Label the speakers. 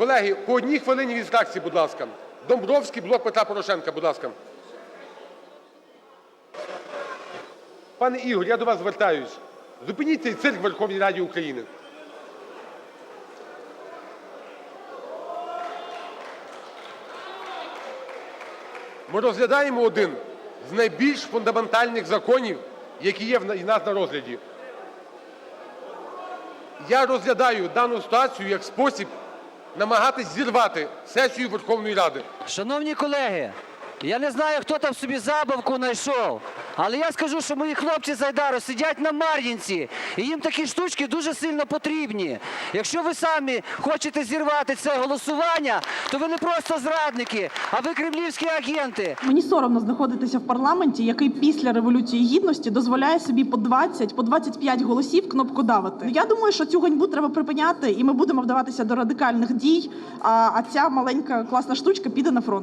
Speaker 1: Колеги, по одній хвилині від фракції, будь ласка. Домбровський, блок Петра Порошенка, будь ласка. Пане Ігор, я до вас звертаюсь. Зупиніть цей цирк в Верховній Раді України. Ми розглядаємо один з найбільш фундаментальних законів, які є в нас на розгляді. Я розглядаю дану ситуацію як спосіб намагатись зірвати сесію Верховної Ради.
Speaker 2: Шановні колеги, я не знаю, хто там собі забавку знайшов, але я скажу, що мої хлопці з Айдару сидять на Мар'їнці, і їм такі штучки дуже сильно потрібні. Якщо ви самі хочете зірвати це голосування, то ви не просто зрадники, а ви кремлівські агенти.
Speaker 3: Мені соромно знаходитися в парламенті, який після революції гідності дозволяє собі по 20, по 25 голосів кнопкодавити. Я думаю, що цю ганьбу треба припиняти, і ми будемо вдаватися до радикальних дій. А, а ця маленька класна штучка піде на фронт.